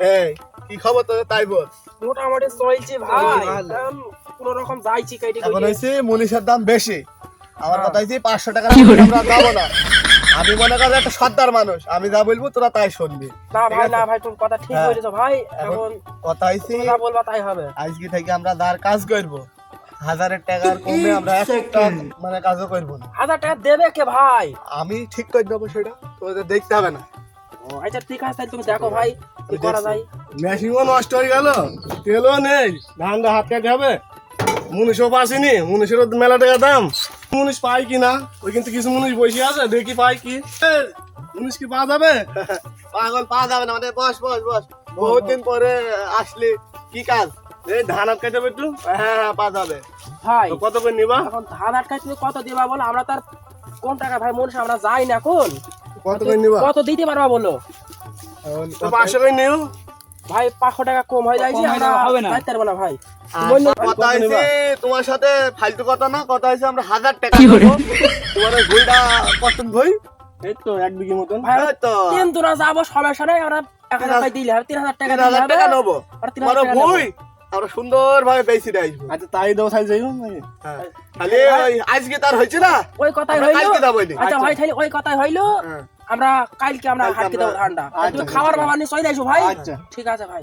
এই কি খবর তোদের তাই বল মোটামুটি চলছে ভাই। কোন রকম যাইছি কাইটি এখন হয়েছে দাম বেশি। আমার হ্যাঁ। কথা হয়েছে পাঁচশো টাকা আমরা যাব না। আমি মনে করি একটা সর্দার মানুষ। আমি যা বলব তোরা তাই শুনবি। না ভাই না ভাই তুমি কথা ঠিক হ্যাঁ। বলেছ ভাই। এখন কথা হয়েছে যা বলবা তাই হবে। আজকে থেকে আমরা যার কাজ করব হাজারের টাকার কমে আমরা একটা মানে কাজও করব না। হাজার টাকা দেবে কে ভাই? আমি ঠিক করে দেবো সেটা তোদের দেখতে হবে না। আচ্ছা ঠিক আছে তুমি দেখো ভাই কি করা যায়। মেশিনও নষ্ট হয়ে গেল তেলও নেই ধানটা হাত কাটতে হবে। মুনিশও পাসিনি মুনিশেরও মেলা টাকা দাম। মুনিশ পাই কি না? ওই কিন্তু কিছু মুনিশ বসে আছে দেখি পাই কি। মুনিশ কি পাওয়া যাবে? পাগল পাওয়া যাবে না মানে বস বস বস। বহুত দিন পরে আসলি কি কাজ? এই ধান হাত কাটতে হবে একটু। হ্যাঁ হ্যাঁ পাওয়া যাবে। ভাই কত করে নিবা? এখন ধান আটকায় তুমি কত দিবা বলো? আমরা তার কোন টাকা ভাই মনুষ্য আমরা যাই না এখন। কত করে নিবা? কত দিতে পারবা বলো? তো পাঁচশো করে নিও। ভাই পাঁচশো টাকা কম হয়ে হবে না। পারব না ভাই। আচ্ছা, কথা হয়েছে তোমার সাথে ফালতু কথা না কথা হয়েছে আমরা হাজার টাকা দেবো তোমার ভুলটা পছন্দ হই এই তো এক বিঘি মতন। ভাই তো। তিন দুরা যাব সমস্যা নেই আমরা এক হাজার টাকা দিলে তিন হাজার টাকা দিলে হবে টাকা নেব। আর তিন হাজার টাকা নেব। ভুই আমরা সুন্দর ভাবে বেশি আসব আচ্ছা তাই দাও যাইও নাকি? হ্যাঁ। ওই আজকে তার হয়েছে না। ওই কথাই হইল। আচ্ছা ভাই তাহলে ওই কথাই হইল। হ্যাঁ। আমরা কালকে আমরা দেবো ধানটা। আচ্ছা, তুমি খাবার বাবা নিয়ে চলে যাইছো ভাই? আচ্ছা। ঠিক আছে ভাই।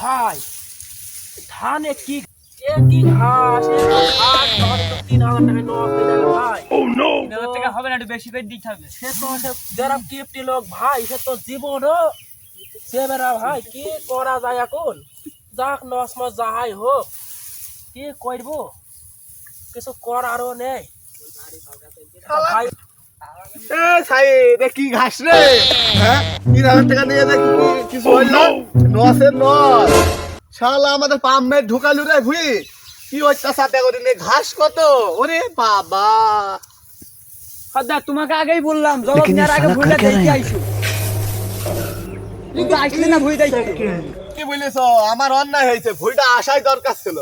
ভাই ধানে কি হয়ে হবে না বেশি করে দিতে হবে সে তো যারা টিপটি লোক ভাই সে তো জীবনও সে বেড়া ভাই কি করা যায় এখন যাক নসমস যাহাই হোক কি করব কিছু করারও নেই ভাই কি ঘাস রে? হ্যাঁ তিন হাজার টাকা নিয়ে দেখি কিছু হইল নসের নস শালা আমাদের পাম্পে ঢুকালু রে ভুই। কি অত্যাচার দেখো রে ঘাস কত? ওরে বাবা। তোমাকে আগেই বললাম জবাব নেওয়ার আগে ভুলে আসলে না ভুই দেখতে। কি বলিস আমার অন্যায় হয়েছে ভুইটা আসাই দরকার ছিল।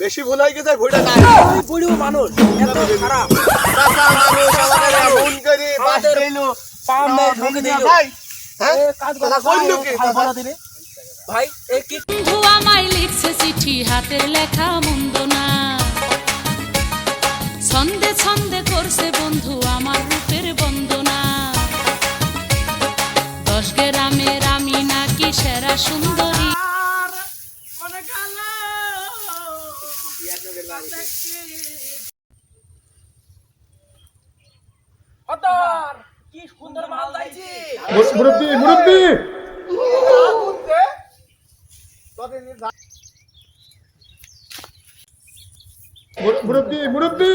বেশি ভুল হয়ে গেছে ভুইটা না বুড়িও মানুষ এত খারাপ। চাচা মানুষ আমাদের এমন করে বাস দিলো পাম্পে ঢুকে দিল। ভাই হ্যাঁ? কাজ কথা কইলো কি? দিবে ভাই এ কি? বন্ধু আমায় লিখছে চিঠি হাতের লেখা মন্দ না। ছন্দে ছন্দে করছে বন্ধু আমার রূপের বন্দনা। দশ গ্রামের আমি নাকি সেরা সুন্দরী। কি সুন্দর মাল যাইছি মুরব্বী! মুরব্বী মুরব্বী মুরব্বী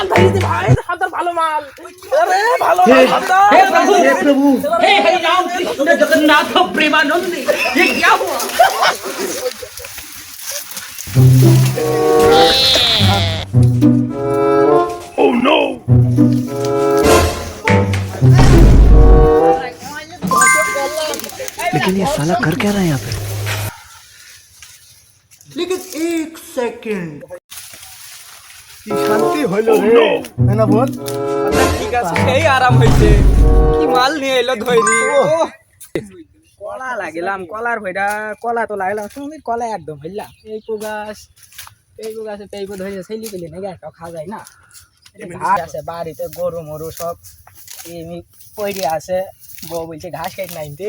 আন্দাজি ভাই হাতার ভালো মাল আরে ভালো মাল হাতার हे प्रभु हे हरि राम कृष्ण जगन्नाथ प्रेमानंद ये क्या हुआ लेकिन ये साला कर क्या रहा है यहाँ पे কি শান্তি হইলো রে তাই না বল ঠিক আছে সেই আরাম হইছে কি মাল নিয়ে এলো ধৈরি কলা লাগিলাম কলার ভইটা কলা তো লাগলাম তুমি কলা একদম হইলাম এই পো গাছ এই পো গাছে পেইপো ধরে ছেলি পেলি নাকি একটা খাওয়া যায় না এটা ঘাস আছে বাড়িতে গরু মরু সব এমনি পইরে আছে বউ বলছে ঘাস খাই নাইতে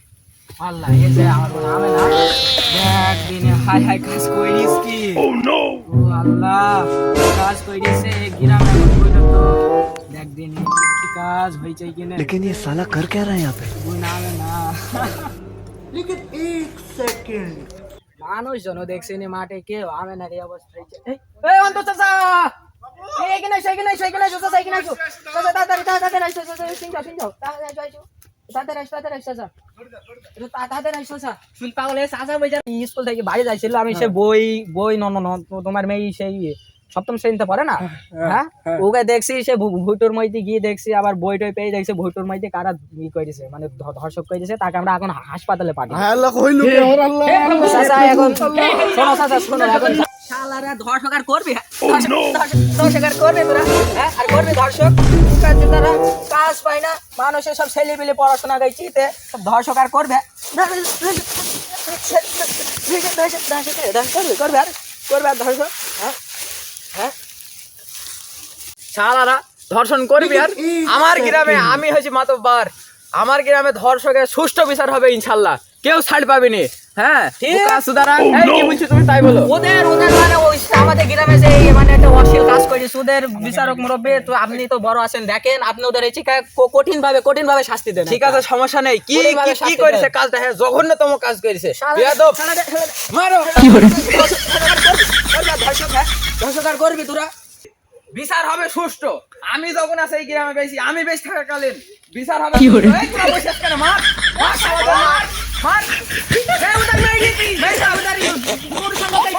আল্লাহ এই যে আমার নামে না দেখ দিনে হাই হাই কাজ করিস কি ও নো ও আল্লাহ কি কাজ কইছে গ্রামে এখন কইলো তো দেখ দিন কি কাজ হইছে কিনে लेकिन ये साला कर क्या रहा है यहाँ पे বই না হবে না মানুষজন দেখছে নি মাঠে কেউ আমি না রে অবস্থা হয়েছে এই, এই অন্ত চাচা এই এখানে এসো এখানে এসো এখানে এসো চাচা এখানে এসো চাচা তাড়াতাড়ি তাড়াতাড়ি আসো চাচা সিং যাও সিং যাও তাড়াতাড়ি আসো আসো তাড়াতাড়ি আসো তাড়াতাড়ি আসো চাচা একটু তা- তাড়াতাড়ি আসো চাচা শুন পাগল এই চাচা বই স্কুল থেকে বাড়ি যাইছিল আমি সে বই বই ন ন ন তো- তোমার মেয়ে সেই সপ্তম শ্রেণীতে পড়ে না? হ্যাঁ ওকে দেখছি সে ভুটুর মধ্যে গিয়ে দেখছি আবার বই টই পেয়ে দেখছি ভুটুর কারা ই করেছে মানে ধর্ষক করেছে তাকে আমরা এখন হাসপাতালে পাঠাই এখন শোনো চাচা শোনো এখন শালারা ধর্ষক আর করবি হ্যাঁ? ধর্ষক- ধর্ষক- ধর্ষক আর করবে তোরা হ্যাঁ? আর করবি ধর্ষক। কাজে তারা কাজ পায় না। মানুষের সব ছেলে পেলে পড়াশোনা সব ধর্ষক আর করবে। করবে আর করবে আর ধর্ষক হ্যাঁ? হ্যাঁ? শালারা ধর্ষণ করবি আর আমার গ্রামে আমি হয়েছি মাতব্বার। আমার গ্রামে ধর্ষকের সুষ্ঠু বিচার হবে ইনশাল্লাহ। কেউ ছাড় পাবিনি হ্যাঁ? সুদারা কি বলছো তুমি তাই বলো? ওদের ওদের মানে আমাদের গ্রামে যে অশ্লীল কাজ ওদের বিচারক মুরব্বী তো আপনি তো বড় আছেন দেখেন আপনি ওদের এই কঠিন ভাবে কঠিন ভাবে শাস্তি দেন ঠিক আছে সমস্যা নেই কি কি- করেছে কাজটা হ্যাঁ জঘন্যতম কাজ করেছে মারো হ্যাঁ করবি তোরা বিচার হবে সুষ্ঠু আমি যখন আছে এই গ্রামে বেশি আমি বেশ থাকাকালীন বিচার হবে? মার মার মার মার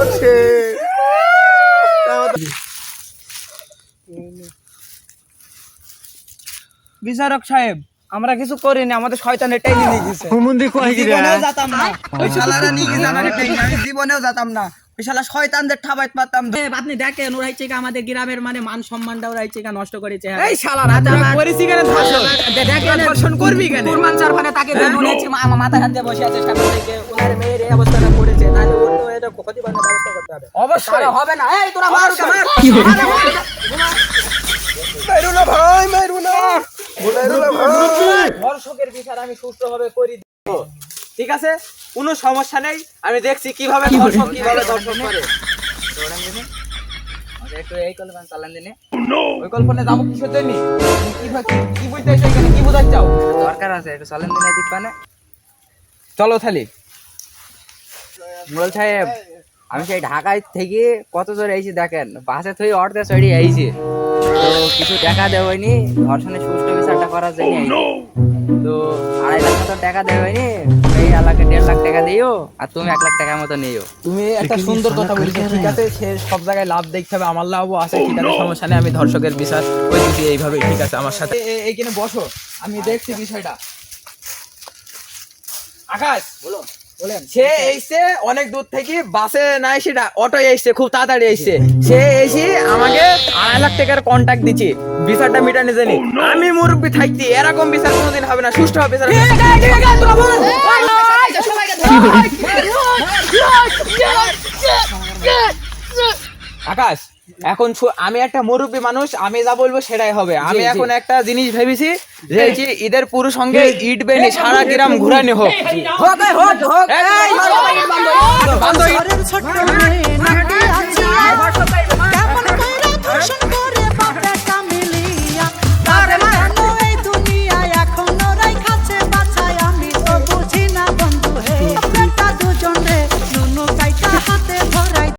ওঠে বিচারক সাহেব আমরা কিছু করিনি আমাদের শয়তান এটাই নিয়ে গেছে। হুমন্দি কই গিরা? জীবনেও যেতাম না। ওই শালারা নিয়ে গেছে জীবনেও যেতাম না। শালা শয়তানদের ঠাবাইতে পারতাম আপনি দেখেন ওরা হচ্ছে কি আমাদের গ্রামের মানে মান সম্মানটা ওরা হচ্ছে কি নষ্ট করেছে। এই শালারা তোরা করেছি কেন ধর্ষণ। দেখেন ধর্ষণ করবি কেন? কুরবান চারখানে তাকে মনে হচ্ছে মাথা হাত দিয়ে বসে আছে সামনে থেকে ওনার মেয়ের এই অবস্থাটা পড়েছে তাহলে ওর তো এটা ক্ষতিপূরণের ব্যবস্থা করতে হবে। অবশ্যই। হবে না। এই তোরা মার ওকে, মার ধর্ষকের বিচার আমি সুষ্ঠুভাবে করি ঠিক আছে? কোনো সমস্যা নেই। আমি দেখছি কীভাবে ধর্ষক কীভাবে ধর্ষণ করে। একটু এই কলবান চালান দিনে। ওই কল্পনা যাব কিসের জন্য কি ভা- কি- কি বুঝতে চাই এখানে? কি বোঝাতে চাও? দরকার আছে একটু চালান দিনে দিক পানে চলো থালি মুরল সাহেব আমি সেই ঢাকায় থেকে কত জোরে আইছি দেখেন। বাসে থেকে অর্ধে চড়ি আইছি। তো কিছু টাকা দেওয়াইনি। ধর্ষণের সুষ্ঠু বিচারটা করার জন্য আইছি। তো আড়াই লাখ মতো টাকা দেওয়াইনি। এক লাখ দেড় লাখ টাকা দিও আর তুমি এক লাখ টাকার মতো নিও। তুমি একটা সুন্দর কথা ঠিক আছে? সে সব জায়গায় লাভ দেখতে হবে আমার লাভও আছে oh ঠিক আছে? সমস্যা নেই আমি ধর্ষকের বিশ্বাস ওই যদি এইভাবে ঠিক আছে আমার সাথে। এইখানে বসো আমি আচ্ছা। দেখছি বিষয়টা। আকাশ! বলো সে অনেক দূর থেকে বাসে না সেটা অটো এসছে খুব তাড়াতাড়ি এসছে। oh সে এসে আমাকে আড়াই লাখ টাকার কন্ট্যাক্ট দিচ্ছে বিচারটা মিটানি জানি oh আমি মুরব্বী থাকতে এরকম বিচার কোনোদিন হবে না সুস্থ হবে আকাশ এখন আমি একটা মুরব্বী মানুষ আমি যা বলব সেটাই হবে আমি এখন একটা জিনিস ভেবেছি যে ঈদের পুরুষ সঙ্গে ইট বেনি সারা গ্রাম ঘুরানি হোক হোক হোক হোক